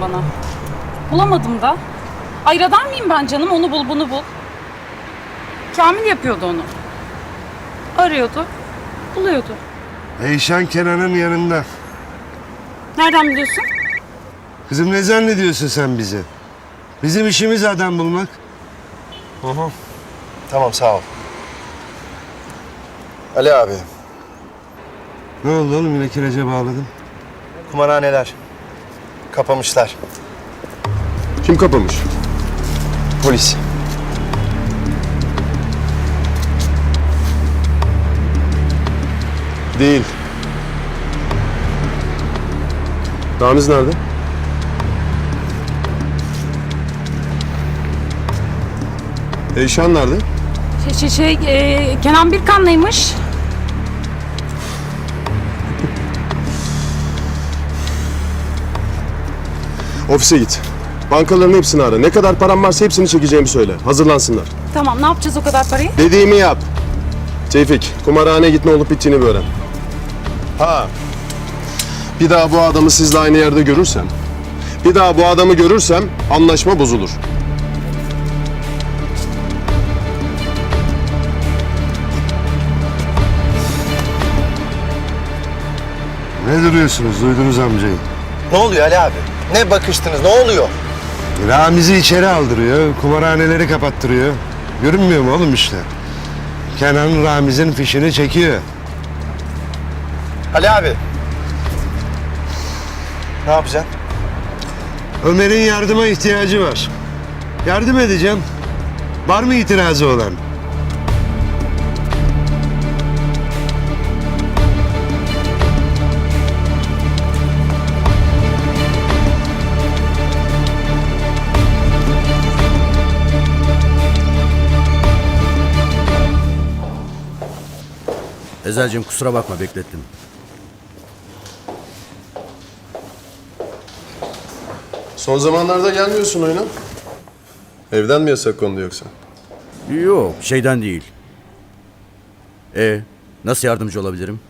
lazım bana. Bulamadım da. Ay radar mıyım ben canım? Onu bul, bunu bul. Kamil yapıyordu onu. Arıyordu, buluyordu. Eyşan Kenan'ın yanında. Nereden biliyorsun? Kızım ne zannediyorsun sen bizi? Bizim işimiz adam bulmak. Tamam sağ ol. Ali abi, Ne oldu oğlum yine kirece bağladın? kumarhaneler. Kapamışlar. Kim kapamış? Polis. Değil. Ramiz nerede? Eyşan nerede? Şey, şey, şey e, Kenan Birkan'laymış. Ofise git. Bankaların hepsini ara. Ne kadar param varsa hepsini çekeceğimi söyle. Hazırlansınlar. Tamam, ne yapacağız o kadar parayı? Dediğimi yap. Tevfik, kumarhaneye git ne olup bittiğini bir öğren. Ha. Bir daha bu adamı sizle aynı yerde görürsem, bir daha bu adamı görürsem anlaşma bozulur. Ne duruyorsunuz? Duydunuz amcayı. Ne oluyor Ali abi? Ne bakıştınız? Ne oluyor? Ramiz'i içeri aldırıyor, kumarhaneleri kapattırıyor. Görünmüyor mu oğlum işte? Kenan Ramiz'in fişini çekiyor. Ali abi. Ne yapacaksın? Ömer'in yardıma ihtiyacı var. Yardım edeceğim. Var mı itirazı olan? Ezel'cim kusura bakma beklettim. Son zamanlarda gelmiyorsun oyuna. Evden mi yasak kondu yoksa? Yok şeyden değil. E nasıl yardımcı olabilirim?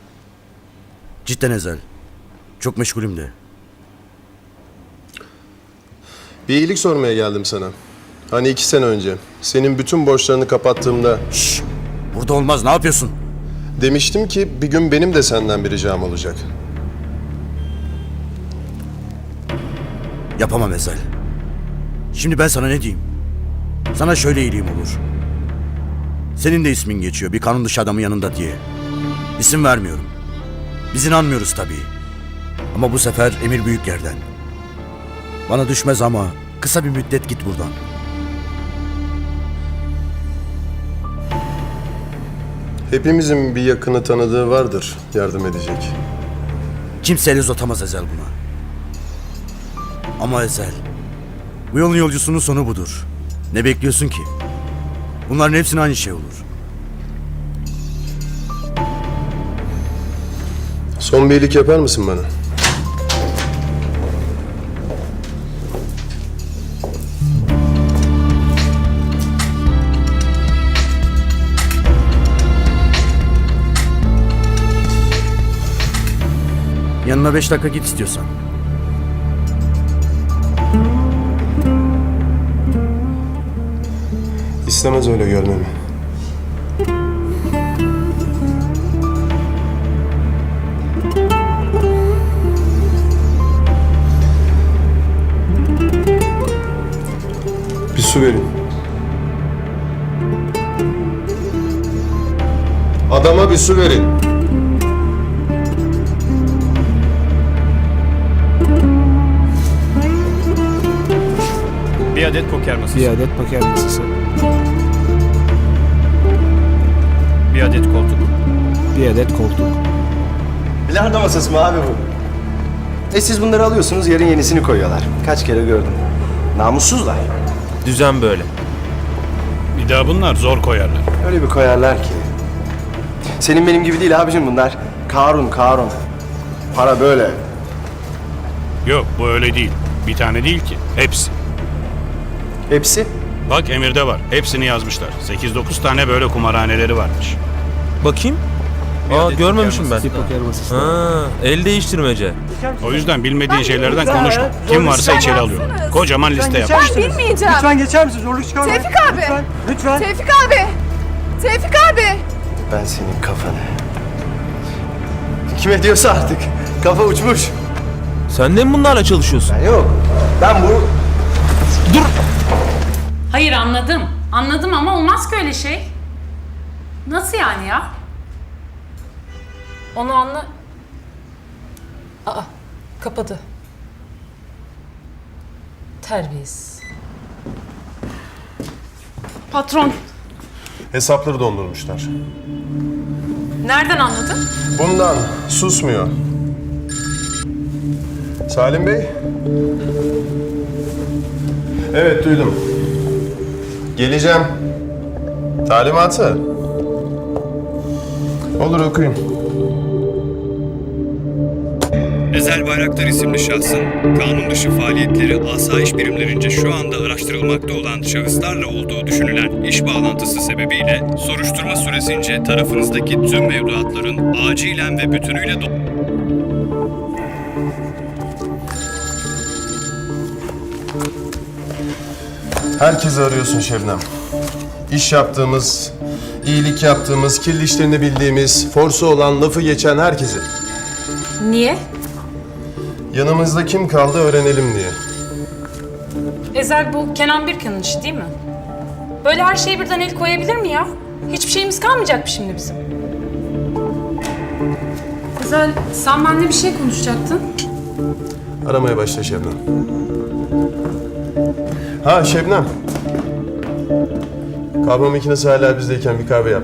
Cidden Ezel. Çok meşgulüm de. Bir iyilik sormaya geldim sana. Hani iki sene önce senin bütün borçlarını kapattığımda Şşş burada olmaz ne yapıyorsun? Demiştim ki bir gün benim de senden bir ricam olacak. Yapamam Ezel. Şimdi ben sana ne diyeyim? Sana şöyle iyiliğim olur. Senin de ismin geçiyor bir kanun dışı adamın yanında diye. İsim vermiyorum. Biz inanmıyoruz tabii. Ama bu sefer emir büyük yerden. Bana düşmez ama kısa bir müddet git buradan. Hepimizin bir yakını tanıdığı vardır yardım edecek. Kimse el uzatamaz Ezel buna. Ama Ezel, bu yolun yolcusunun sonu budur. Ne bekliyorsun ki? Bunların hepsine aynı şey olur. Son bir iyilik yapar mısın bana? Yanına beş dakika git istiyorsan. İstemez öyle görmemi. Bir su verin. Adama bir su verin. Adet poker masası. Bir adet poker masası, Bir adet koltuk. bir adet koltuk. Bilardo masası mı abi bu? E siz bunları alıyorsunuz yarın yenisini koyuyorlar. Kaç kere gördüm. Namussuzlar. Düzen böyle. Bir daha bunlar zor koyarlar. Öyle bir koyarlar ki. Senin benim gibi değil abicim bunlar. Karun, Karun. Para böyle. Yok bu öyle değil. Bir tane değil ki. Hepsi. Hepsi. Bak emirde var. Hepsini yazmışlar. 8-9 tane böyle kumarhaneleri varmış. Bakayım. Aa görmemişim ben. Ha, el değiştirmece. O yüzden bilmediğin şeylerden konuşma. Kim varsa içeri alıyorum. Kocaman liste yap. Ben bilmeyeceğim. Lütfen geçer misin? Zorluk çıkarmayın. Tevfik abi. Lütfen. Lütfen. Tevfik abi. Tevfik abi. Ben senin kafanı. Kime diyorsa artık. Kafa uçmuş. Sen de mi bunlarla çalışıyorsun? Ben yok. Ben bu... Hayır anladım. Anladım ama olmaz ki öyle şey. Nasıl yani ya? Onu anla... Aa, kapadı. Terbiyesiz. Patron, Hesapları dondurmuşlar. nereden anladın? Bundan susmuyor. Salim Bey? Evet duydum. Geleceğim. Talimatı. Olur okuyun. Ezel Bayraktar isimli şahsın kanun dışı faaliyetleri asayiş birimlerince şu anda araştırılmakta olan şahıslarla olduğu düşünülen iş bağlantısı sebebiyle soruşturma süresince tarafınızdaki tüm mevduatların acilen ve bütünüyle Herkesi arıyorsun Şebnem. İş yaptığımız, iyilik yaptığımız, kirli işlerini bildiğimiz, forsu olan, lafı geçen herkesi. Niye? Yanımızda kim kaldı öğrenelim diye. Ezel bu Kenan Birkan'ın işi değil mi? Böyle her şeye birden el koyabilir mi ya? Hiçbir şeyimiz kalmayacak mı şimdi bizim? Ezel, sen benimle bir şey konuşacaktın. Aramaya başla Şebnem. Ha Şebnem. Kahve makinesi hala bizdeyken bir kahve yap.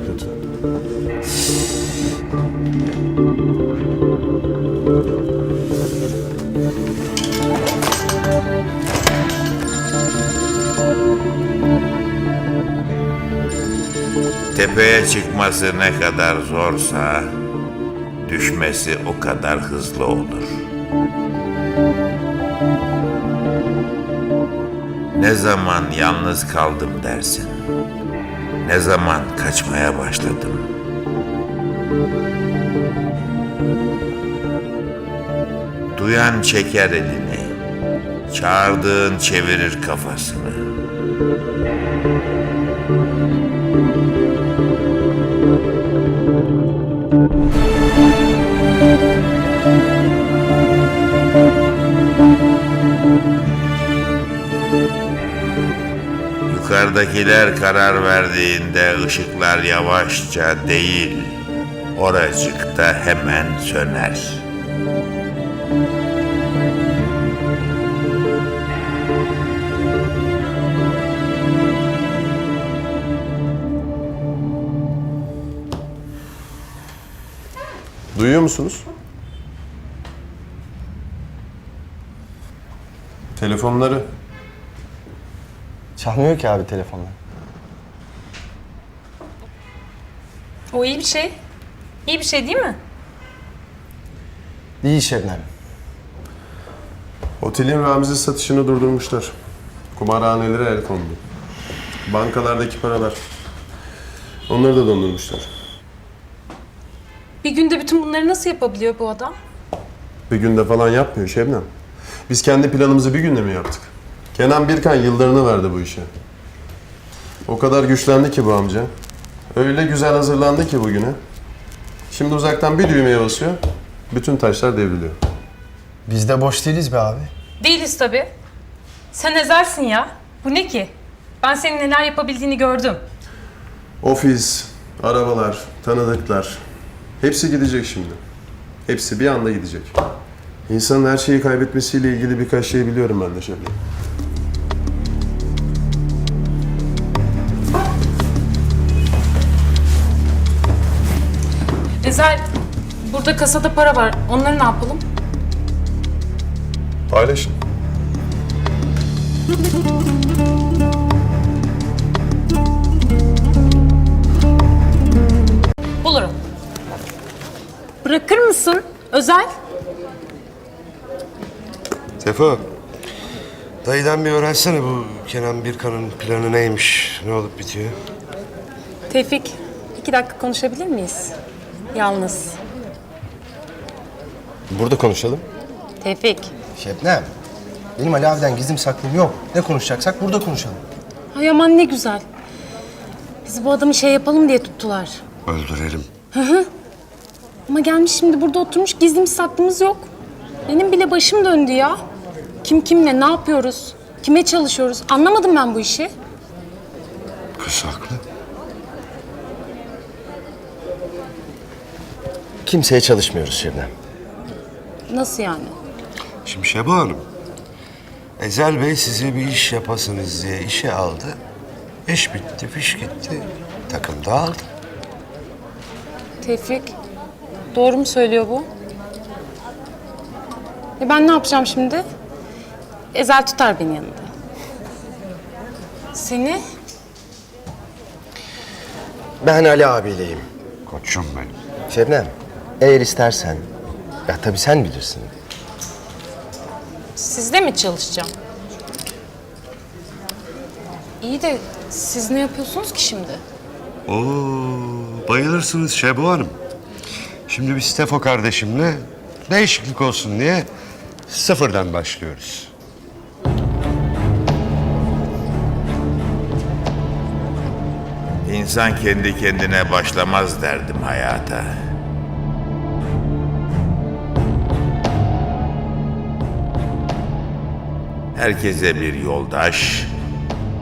Tepeye çıkması ne kadar zorsa düşmesi o kadar hızlı olur. Ne zaman yalnız kaldım dersin? Ne zaman kaçmaya başladım? Duyan çeker elini, çağırdığın çevirir kafasını. Yukarıdakiler karar verdiğinde ışıklar yavaşça değil, oracıkta hemen söner. Duyuyor musunuz? Telefonları. Çalmıyor ki abi telefonla. O iyi bir şey. İyi bir şey değil mi? İyi Şebnem. Otelin Ramiz'e satışını durdurmuşlar. Kumarhanelere el kondu. Bankalardaki paralar. Onları da dondurmuşlar. Bir günde bütün bunları nasıl yapabiliyor bu adam? Bir günde falan yapmıyor Şebnem. Biz kendi planımızı bir günde mi yaptık? Kenan Birkan yıllarını verdi bu işe. O kadar güçlendi ki bu amca. Öyle güzel hazırlandı ki bugüne. Şimdi uzaktan bir düğmeye basıyor. Bütün taşlar devriliyor. Biz de boş değiliz be abi. Değiliz tabii. Sen ezelsin ya. Bu ne ki? Ben senin neler yapabildiğini gördüm. Ofis, arabalar, tanıdıklar. Hepsi gidecek şimdi. Hepsi bir anda gidecek. İnsanın her şeyi kaybetmesiyle ilgili birkaç şey biliyorum ben de Şebnem. Ezel, burada kasada para var. Onları ne yapalım? Paylaşın. Bulurum. Bırakır mısın? Özel. Tefo. Dayıdan bir öğrensene bu Kenan Birkan'ın planı neymiş, ne olup bitiyor. Tevfik, iki dakika konuşabilir miyiz? Yalnız. Burada konuşalım. Tevfik. Şebnem. Benim Ali abiden gizlim saklım yok. Ne konuşacaksak burada konuşalım. Ay aman ne güzel. Biz bu adamı şey yapalım diye tuttular. Öldürelim. Ama gelmiş şimdi burada oturmuş gizlimiz saklımız yok. Benim bile başım döndü ya. Kim kimle ne yapıyoruz? Kime çalışıyoruz? Anlamadım ben bu işi. Kız haklı. Kimseye çalışmıyoruz Şebnem. Nasıl yani? Şimdi Şebo Hanım, Ezel Bey size bir iş yapasınız diye işe aldı. İş bitti, fiş gitti. Takım dağıldı. Tevfik. Doğru mu söylüyor bu? E ben ne yapacağım şimdi? Ezel tutar beni yanında. Seni? Ben Ali abiyleyim. Koçum benim. Şebnem, eğer istersen, ya tabii sen bilirsin. Sizde mi çalışacağım? İyi de siz ne yapıyorsunuz ki şimdi? Oo, bayılırsınız Şebo Hanım. Şimdi biz Stefo kardeşimle değişiklik olsun diye sıfırdan başlıyoruz. İnsan kendi kendine başlamaz derdim hayata. Herkese bir yoldaş,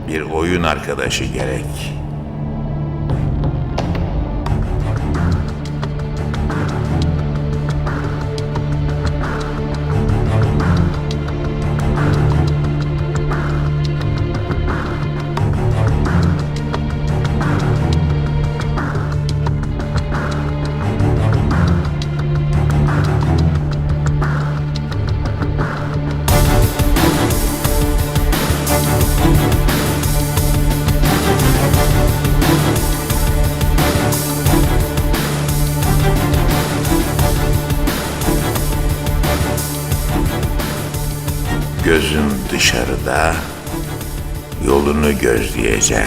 bir oyun arkadaşı gerek. Gözün dışarıda, yolunu gözleyeceksin.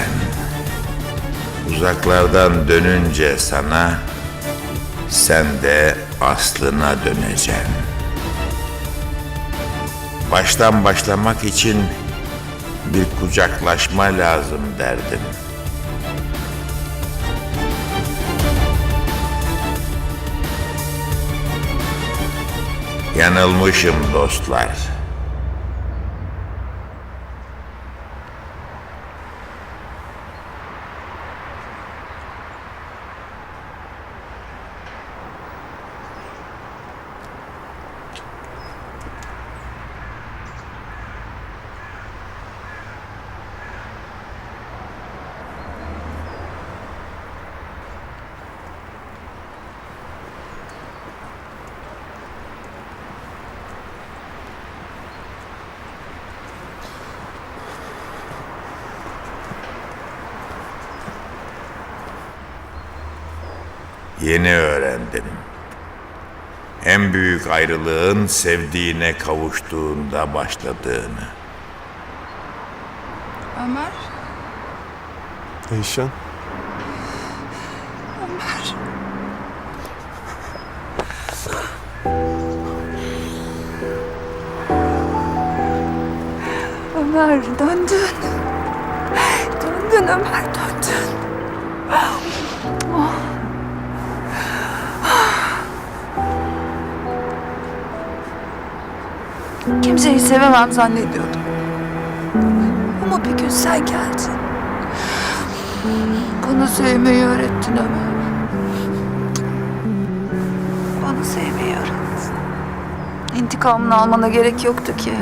Uzaklardan dönünce sana, sen de aslına döneceksin. Baştan başlamak için bir kucaklaşma lazım derdim. Yanılmışım dostlar. Yeni öğrendim. En büyük ayrılığın sevdiğine kavuştuğunda başladığını. Ömer. Eyşan. Ömer döndün. Döndün Ömer döndün. Kimseyi sevemem zannediyordum. Ama bir gün sen geldin. Bana sevmeyi öğrettin Ömer. Bana sevmeyi öğrettin. İntikamını almana gerek yoktu ki.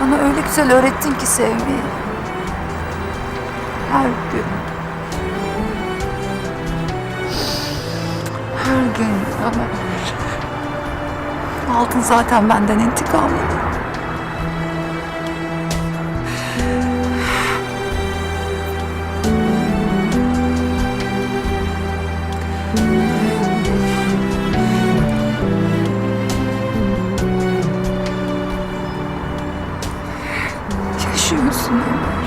Bana öyle güzel öğrettin ki sevmeyi. Her gün. Her gün Ömer. Aldın zaten benden intikamını. Yaşıyorsun Ömer.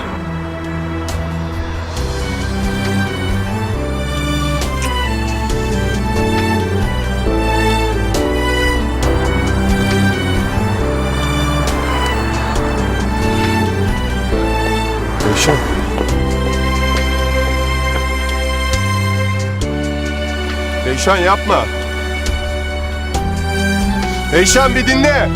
Eyşan. Eyşan yapma. Eyşan bir dinle.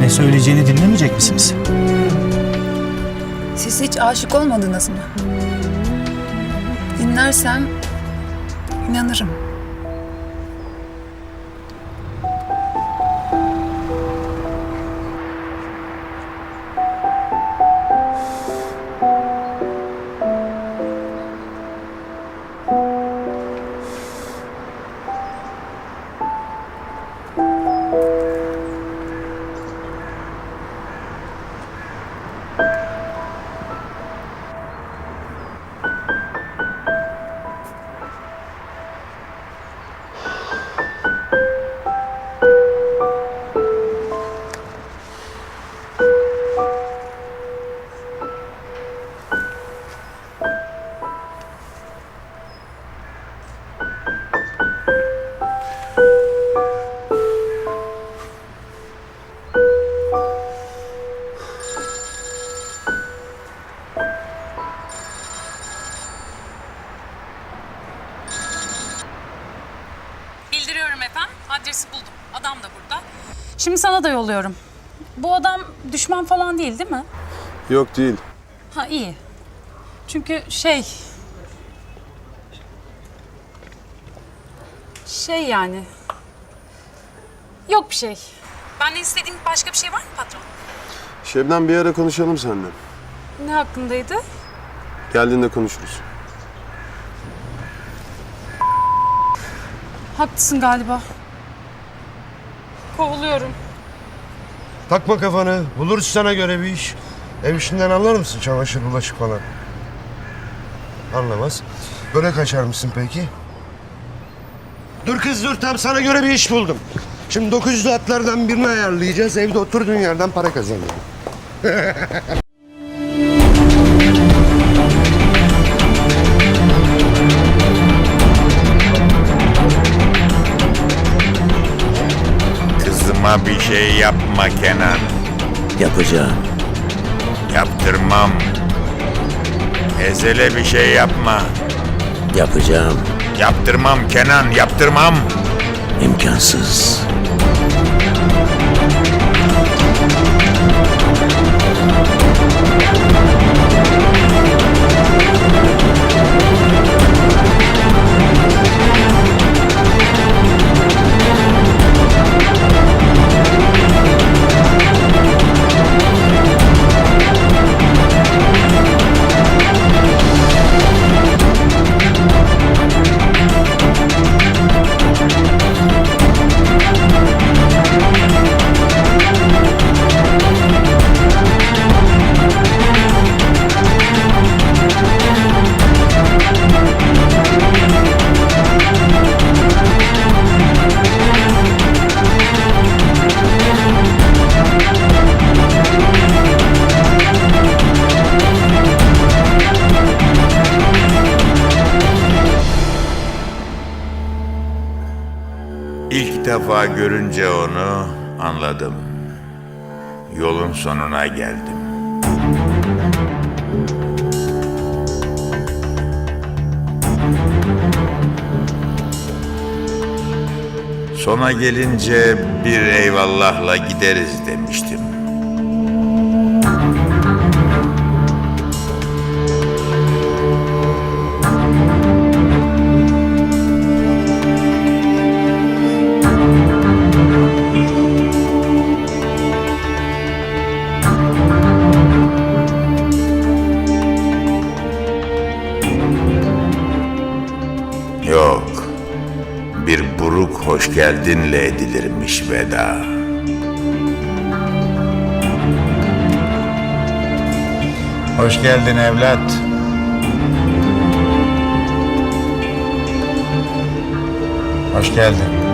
Ne söyleyeceğini dinlemeyecek misiniz? Siz hiç aşık olmadınız mı? Dinlersem inanırım. Yolluyorum. Bu adam düşman falan değil değil mi? Yok değil. Ha iyi. Çünkü şey... Şey yani... Yok bir şey. Benden istediğin başka bir şey var mı patron? Şebnem bir ara konuşalım seninle. Ne hakkındaydı? Geldiğinde konuşuruz. Haklısın galiba. Kovuluyorum. Takma kafanı. Buluruz sana göre bir iş. Ev işinden anlar mısın? Çamaşır, bulaşık falan. Anlamaz. Börek açar mısın peki? Dur kız dur. Tam sana göre bir iş buldum. Şimdi 900'lü atlardan birini ayarlayacağız. Evde oturduğun yerden para kazanıyorum. şey yapma Kenan. Yapacağım. Yaptırmam. Ezel'e bir şey yapma. Yapacağım. Yaptırmam Kenan, yaptırmam. İmkansız. Defa görünce onu anladım. Yolun sonuna geldim. Sona gelince bir eyvallahla gideriz demiştim. Geldinle edilirmiş veda. Hoş geldin evlat. Hoş geldin.